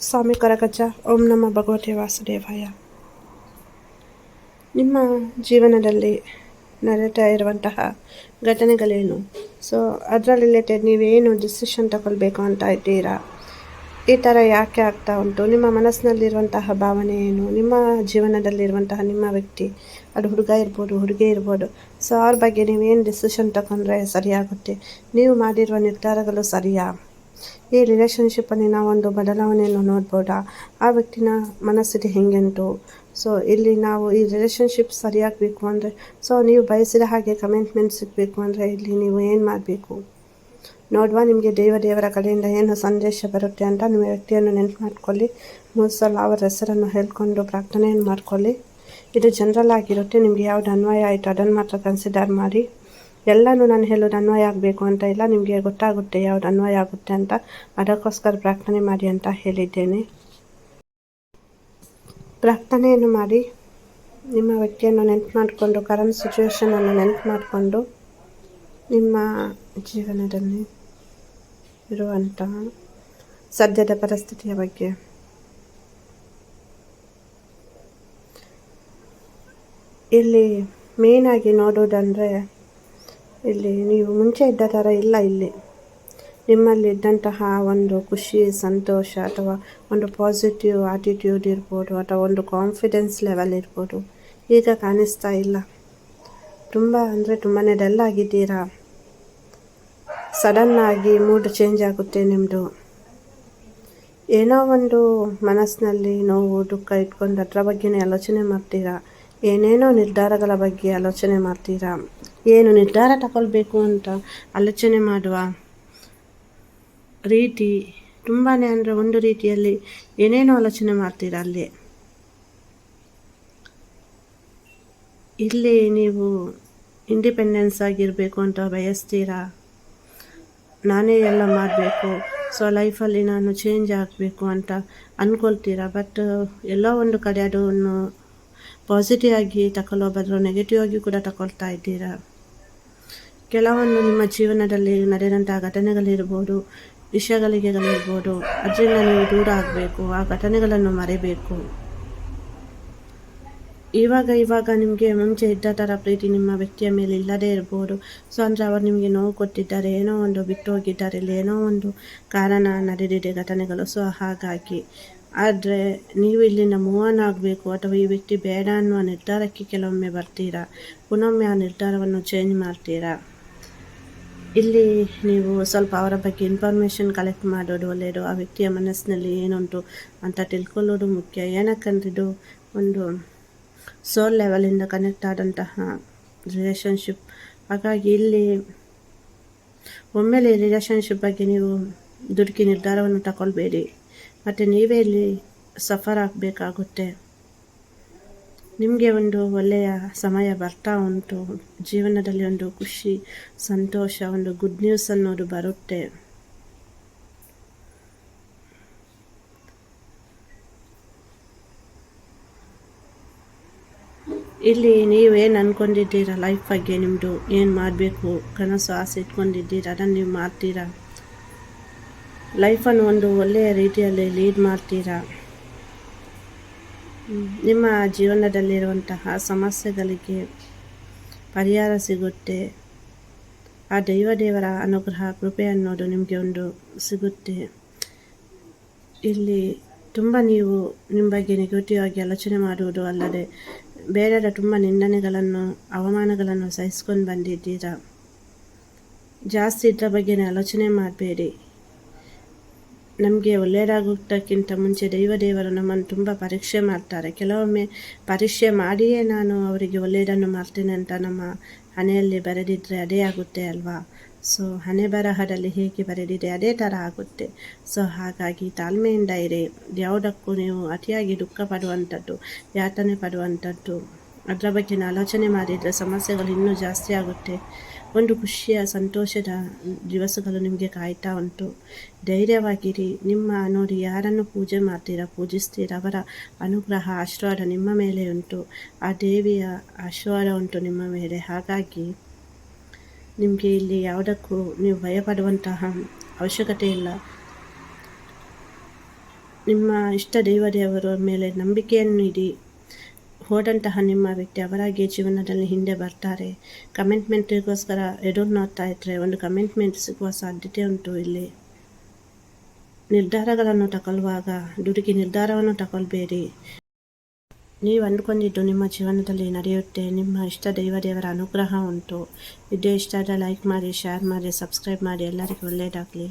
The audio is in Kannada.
ಸ್ವಾಮಿ ಕರಗಜ ಓಂ ನಮ್ಮ ಭಗವತಿ ವಾಸುದೇವಾಯ ನಿಮ್ಮ ಜೀವನದಲ್ಲಿ ನಡೆತಾ ಇರುವಂತಹ ಘಟನೆಗಳೇನು? ಸೊ ಅದರ ರಿಲೇಟೆಡ್ ನೀವೇನು ಡಿಸಿಷನ್ ತಗೊಳ್ಬೇಕು ಅಂತ ಇದ್ದೀರಾ? ಈ ಥರ ಯಾಕೆ ಆಗ್ತಾ ಉಂಟು? ನಿಮ್ಮ ಮನಸ್ಸಿನಲ್ಲಿರುವಂತಹ ಭಾವನೆ ಏನು? ನಿಮ್ಮ ಜೀವನದಲ್ಲಿರುವಂತಹ ನಿಮ್ಮ ವ್ಯಕ್ತಿ, ಅದು ಹುಡುಗ ಇರ್ಬೋದು, ಹುಡುಗಿ ಇರ್ಬೋದು ಸೊ ಅವ್ರ ಬಗ್ಗೆ ನೀವೇನು ಡಿಸಿಷನ್ ತಗೊಂಡ್ರೆ ಸರಿಯಾಗುತ್ತೆ? ನೀವು ಮಾಡಿರುವ ನಿರ್ಧಾರಗಳು ಸರಿಯಾ? ಈ ರಿಲೇಷನ್ಶಿಪ್ಪಲ್ಲಿ ನಾವೊಂದು ಬದಲಾವಣೆಯನ್ನು ನೋಡ್ಬೋದಾ? ಆ ವ್ಯಕ್ತಿನ ಮನಸ್ಥಿತಿ ಹೆಂಗೆಂಟು? ಸೊ ಇಲ್ಲಿ ನಾವು ಈ ರಿಲೇಷನ್ಶಿಪ್ ಸರಿಯಾಗಬೇಕು ಅಂದರೆ ಸೊ ನೀವು ಬಯಸಿದ ಹಾಗೆ ಕಮೆಂಟ್ಮೆಂಟ್ ಸಿಗಬೇಕು ಅಂದರೆ ಇಲ್ಲಿ ನೀವು ಏನು ಮಾಡಬೇಕು? ನೋಡುವ ನಿಮಗೆ ದೇವ ದೇವರ ಕಡೆಯಿಂದ ಏನು ಸಂದೇಶ ಬರುತ್ತೆ ಅಂತ ನಿಮ್ಮ ವ್ಯಕ್ತಿಯನ್ನು ನೆನಪು ಮಾಡ್ಕೊಳ್ಳಿ. ಮೂರು ಸಲ ಅವರ ಹೆಸರನ್ನು ಹೇಳ್ಕೊಂಡು ಪ್ರಾರ್ಥನೆಯನ್ನು ಮಾಡ್ಕೊಳ್ಳಿ. ಇದು ಜನರಲ್ ಆಗಿರುತ್ತೆ, ನಿಮಗೆ ಯಾವ್ದು ಅನ್ವಯ ಆಯಿತು ಅದನ್ನು ಮಾತ್ರ ಕನ್ಸಿಡರ್ ಮಾಡಿ. ಎಲ್ಲನೂ ನಾನು ಹೇಳೋದು ಅನ್ವಯ ಆಗಬೇಕು ಅಂತ ಇಲ್ಲ, ನಿಮಗೆ ಗೊತ್ತಾಗುತ್ತೆ ಯಾವ್ದು ಅನ್ವಯ ಆಗುತ್ತೆ ಅಂತ. ಅದಕ್ಕೋಸ್ಕರ ಪ್ರಾರ್ಥನೆ ಮಾಡಿ ಅಂತ ಹೇಳಿದ್ದೇನೆ. ಪ್ರಾರ್ಥನೆಯನ್ನು ಮಾಡಿ, ನಿಮ್ಮ ವ್ಯಕ್ತಿಯನ್ನು ನೆನಪು ಮಾಡಿಕೊಂಡು ಕರೆಂಟ್ ಸಿಚುವೇಶನನ್ನು ನೆನಪು ಮಾಡಿಕೊಂಡು, ನಿಮ್ಮ ಜೀವನದಲ್ಲಿ ಇರುವಂತಹ ಸದ್ಯದ ಪರಿಸ್ಥಿತಿಯ ಬಗ್ಗೆ ಇಲ್ಲಿ ಮೇಯ್ನಾಗಿ ನೋಡೋದಂದರೆ ಇಲ್ಲಿ ನೀವು ಮುಂಚೆ ಇದ್ದ ಥರ ಇಲ್ಲ ಇಲ್ಲಿ. ನಿಮ್ಮಲ್ಲಿ ಇದ್ದಂತಹ ಒಂದು ಖುಷಿ, ಸಂತೋಷ ಅಥವಾ ಒಂದು ಪಾಸಿಟಿವ್ ಆಟಿಟ್ಯೂಡ್ ಇರ್ಬೋದು ಅಥವಾ ಒಂದು ಕಾನ್ಫಿಡೆನ್ಸ್ ಲೆವೆಲ್ ಇರ್ಬೋದು. ಈಗ ಕಾಣಿಸ್ತಾ ಇಲ್ಲ. ತುಂಬ ಅಂದರೆ ತುಂಬಾ ಡಲ್ ಆಗಿದ್ದೀರಾ? ಸಡನ್ನಾಗಿ ಮೂಡ್ ಚೇಂಜ್ ಆಗುತ್ತೆ ನಿಮ್ಮದು ಏನೋ ಒಂದು ಮನಸ್ಸಿನಲ್ಲಿ ನೋವು, ದುಃಖ ಇಟ್ಕೊಂಡು ಅದರ ಬಗ್ಗೆನೇ ಆಲೋಚನೆ ಮಾಡ್ತೀರಾ? ಏನೇನೋ ನಿರ್ಧಾರಗಳ ಬಗ್ಗೆ ಆಲೋಚನೆ ಮಾಡ್ತೀರಾ? ಏನು ನಿರ್ಧಾರ ತಗೊಳ್ಬೇಕು ಅಂತ ಆಲೋಚನೆ ಮಾಡುವ ರೀತಿ ತುಂಬಾ ಅಂದರೆ ಒಂದು ರೀತಿಯಲ್ಲಿ ಏನೇನೋ ಆಲೋಚನೆ ಮಾಡ್ತೀರಾ ಅಲ್ಲಿ? ಇಲ್ಲಿ ನೀವು ಇಂಡಿಪೆಂಡೆನ್ಸ್ ಆಗಿರಬೇಕು ಅಂತ ಬಯಸ್ತೀರಾ? ನಾನೇ ಎಲ್ಲ ಮಾಡಬೇಕು ಸೊ ಲೈಫಲ್ಲಿ ನಾನು ಚೇಂಜ್ ಆಗಬೇಕು ಅಂತ ಅಂದ್ಕೊಳ್ತೀರಾ ಬಟ್ ಎಲ್ಲೋ ಒಂದು ಕಡೆ ಅದನ್ನು ಪಾಸಿಟಿವ್ ಆಗಿ ತಗೊಳ್ಳೋ ಬದಲು ನೆಗೆಟಿವ್ ಆಗಿ ಕೂಡ ತಗೊಳ್ತಾ ಇದ್ದೀರಾ? ಕೆಲವೊಂದು ನಿಮ್ಮ ಜೀವನದಲ್ಲಿ ನಡೆದಂತಹ ಘಟನೆಗಳಿರ್ಬೋದು, ವಿಷಯಗಳಿಗೆಗಳಿರ್ಬೋದು ಅದರಿಂದ ನೀವು ದೂರ ಆಗಬೇಕು, ಆ ಘಟನೆಗಳನ್ನು ಮರೆಯಬೇಕು ಇವಾಗ ಇವಾಗ ನಿಮಗೆ ಮುಂಚೆ ಇದ್ದ ಥರ ಪ್ರೀತಿ ನಿಮ್ಮ ವ್ಯಕ್ತಿಯ ಮೇಲೆ ಇಲ್ಲದೇ ಇರ್ಬೋದು. ಸೊ, ಅಂದರೆ ಅವರು ನಿಮಗೆ ನೋವು ಕೊಟ್ಟಿದ್ದಾರೆ, ಏನೋ ಒಂದು ಬಿಟ್ಟು ಹೋಗಿದ್ದಾರೆ ಇಲ್ಲಿ ಏನೋ ಒಂದು ಕಾರಣ ನಡೆದಿದೆ ಘಟನೆಗಳು. ಸೊ, ಹಾಗಾಗಿ ಆದರೆ ನೀವು ಇಲ್ಲಿಂದ ಮೂವನ್ ಆಗಬೇಕು, ಅಥವಾ ಈ ವ್ಯಕ್ತಿ ಬೇಡ ಅನ್ನುವ ನಿರ್ಧಾರಕ್ಕೆ ಕೆಲವೊಮ್ಮೆ ಬರ್ತೀರಾ? ಪುನೊಮ್ಮೆ ಆ ನಿರ್ಧಾರವನ್ನು ಚೇಂಜ್ ಮಾಡ್ತೀರಾ? ಇಲ್ಲಿ ನೀವು ಸ್ವಲ್ಪ ಅವರ ಬಗ್ಗೆ ಇನ್ಫಾರ್ಮೇಷನ್ ಕಲೆಕ್ಟ್ ಮಾಡೋದು ಒಳ್ಳೆಯದು, ಆ ವ್ಯಕ್ತಿಯ ಮನಸ್ಸಿನಲ್ಲಿ ಏನುಂಟು ಅಂತ ತಿಳ್ಕೊಳ್ಳೋದು ಮುಖ್ಯ. ಏನಕ್ಕಂತಿದ್ದು ಒಂದು ಸೋಲ್ ಲೆವೆಲಿಂದ ಕನೆಕ್ಟ್ ಆದಂತಹ ರಿಲೇಷನ್ಶಿಪ್ ಹಾಗಾಗಿ ಇಲ್ಲಿ ಒಮ್ಮೆಲೆ ರಿಲೇಷನ್ಶಿಪ್ ಬಗ್ಗೆ ನೀವು ದುಡುಕಿ ನಿರ್ಧಾರವನ್ನು ತಗೊಳ್ಬೇಡಿ ಮತ್ತು ನೀವೇ ಇಲ್ಲಿ ಸಫರ್ ಆಗಬೇಕಾಗುತ್ತೆ. ನಿಮಗೆ ಒಂದು ಒಳ್ಳೆಯ ಸಮಯ ಬರ್ತಾ ಉಂಟು. ಜೀವನದಲ್ಲಿ ಒಂದು ಖುಷಿ, ಸಂತೋಷ, ಒಂದು ಗುಡ್ ನ್ಯೂಸ್ ಅನ್ನೋದು ಬರುತ್ತೆ. ಇಲ್ಲಿ ನೀವೇನು ಅಂದ್ಕೊಂಡಿದ್ದೀರಾ ಲೈಫ್ ಬಗ್ಗೆ? ನಿಮ್ಮದು ಏನು ಮಾಡಬೇಕು? ಕನಸು, ಆಸೆ ಇಟ್ಕೊಂಡಿದ್ದೀರಾ? ಅದನ್ನು ನೀವು ಮಾಡ್ತೀರಾ? ಲೈಫನ್ನು ಒಂದು ಒಳ್ಳೆಯ ರೀತಿಯಲ್ಲಿ ಲೀಡ್ ಮಾಡ್ತೀರಾ? ನಿಮ್ಮ ಜೀವನದಲ್ಲಿರುವಂತಹ ಸಮಸ್ಯೆಗಳಿಗೆ ಪರಿಹಾರ ಸಿಗುತ್ತೆ. ಆ ದೈವ ದೇವರ ಅನುಗ್ರಹ, ಕೃಪೆ ಅನ್ನೋದು ನಿಮಗೆ ಒಂದು ಸಿಗುತ್ತೆ. ಇಲ್ಲಿ ತುಂಬ ನೀವು ನಿಮ್ಮ ಬಗ್ಗೆ ನೆಗೆಟಿವ್ ಆಗಿ ಆಲೋಚನೆ ಮಾಡುವುದು ಅಲ್ಲದೆ, ಬೇರೆಯವರ ತುಂಬ ನಿಂದನೆಗಳನ್ನು, ಅವಮಾನಗಳನ್ನು ಸಹಿಸ್ಕೊಂಡು ಬಂದಿದ್ದೀರಾ? ಜಾಸ್ತಿ ಇದರ ಬಗ್ಗೆನೇ ಆಲೋಚನೆ ಮಾಡಬೇಡಿ. ನಮಗೆ ಒಳ್ಳೆಯದಾಗುವುದಕ್ಕಿಂತ ಮುಂಚೆ ದೈವ ದೇವರು ನಮ್ಮನ್ನು ತುಂಬ ಪರೀಕ್ಷೆ ಮಾಡ್ತಾರೆ. ಕೆಲವೊಮ್ಮೆ ಪರೀಕ್ಷೆ ಮಾಡಿಯೇ ನಾನು ಅವರಿಗೆ ಒಳ್ಳೆಯದನ್ನು ಮಾಡ್ತೇನೆ ಅಂತ ನಮ್ಮ ಹಣೆಯಲ್ಲಿ ಬರೆದಿದ್ದರೆ ಅದೇ ಆಗುತ್ತೆ ಅಲ್ವಾ? ಸೊ, ಹಣೆ ಬರಹದಲ್ಲಿ ಹೇಗೆ ಬರೆದಿದೆ ಅದೇ ಥರ ಆಗುತ್ತೆ. ಸೊ, ಹಾಗಾಗಿ ತಾಳ್ಮೆಯಿಂದ ಇರಿ. ಯಾವುದಕ್ಕೂ ನೀವು ಅತಿಯಾಗಿ ದುಃಖ ಪಡುವಂಥದ್ದು, ಯಾತನೆ ಪಡುವಂಥದ್ದು ಅದರ ಬಗ್ಗೆ ಆಲೋಚನೆ ಮಾಡಿದರೆ ಸಮಸ್ಯೆಗಳು ಇನ್ನೂ ಜಾಸ್ತಿ ಆಗುತ್ತೆ. ಒಂದು ಖುಷಿಯ, ಸಂತೋಷದ ದಿವಸಗಳು ನಿಮಗೆ ಕಾಯ್ತಾ ಉಂಟು. ಧೈರ್ಯವಾಗಿರಿ. ನಿಮ್ಮ ನೋಡಿ ಯಾರನ್ನು ಪೂಜೆ ಮಾಡ್ತೀರಾ, ಪೂಜಿಸ್ತೀರಾ, ಅವರ ಅನುಗ್ರಹ, ಆಶೀರ್ವಾದ ನಿಮ್ಮ ಮೇಲೆ ಉಂಟು. ಆ ದೇವಿಯ ಆಶೀರ್ವಾದ ಉಂಟು ನಿಮ್ಮ ಮೇಲೆ. ಹಾಗಾಗಿ ನಿಮಗೆ ಇಲ್ಲಿ ಯಾವುದಕ್ಕೂ ನೀವು ಭಯಪಡುವಂತಹ ಅವಶ್ಯಕತೆ ಇಲ್ಲ. ನಿಮ್ಮ ಇಷ್ಟ ದೇವದೇವರ ಮೇಲೆ ನಂಬಿಕೆಯನ್ನು ಇಡಿ. ಹೋದಂತಹ ನಿಮ್ಮ ವ್ಯಕ್ತಿ ಅವರಾಗಿಯೇ ಜೀವನದಲ್ಲಿ ಹಿಂದೆ ಬರ್ತಾರೆ. ಕಮೆಂಟ್ಮೆಂಟಿಗೋಸ್ಕರ ಎದುರು ನೋಡ್ತಾ ಇದ್ದರೆ ಒಂದು ಕಮೆಂಟ್ಮೆಂಟ್ ಸಿಗುವ ಸಾಧ್ಯತೆ ಉಂಟು ಇಲ್ಲಿ. ನಿರ್ಧಾರಗಳನ್ನು ತಗೊಳ್ಳುವಾಗ ದುಡುಕಿ ನಿರ್ಧಾರವನ್ನು ತಗೊಳ್ಬೇಡಿ. ನೀವು ಅಂದ್ಕೊಂಡಿದ್ದು ನಿಮ್ಮ ಜೀವನದಲ್ಲಿ ನಡೆಯುತ್ತೆ. ನಿಮ್ಮ ಇಷ್ಟ ದೈವ ದೇವರ ಅನುಗ್ರಹ ಉಂಟು. ವಿಡಿಯೋ ಇಷ್ಟ ಆದರೆ ಲೈಕ್ ಮಾಡಿ, ಶೇರ್ ಮಾಡಿ, ಸಬ್ಸ್ಕ್ರೈಬ್ ಮಾಡಿ. ಎಲ್ಲರಿಗೂ ಒಳ್ಳೆಯದಾಗಲಿ.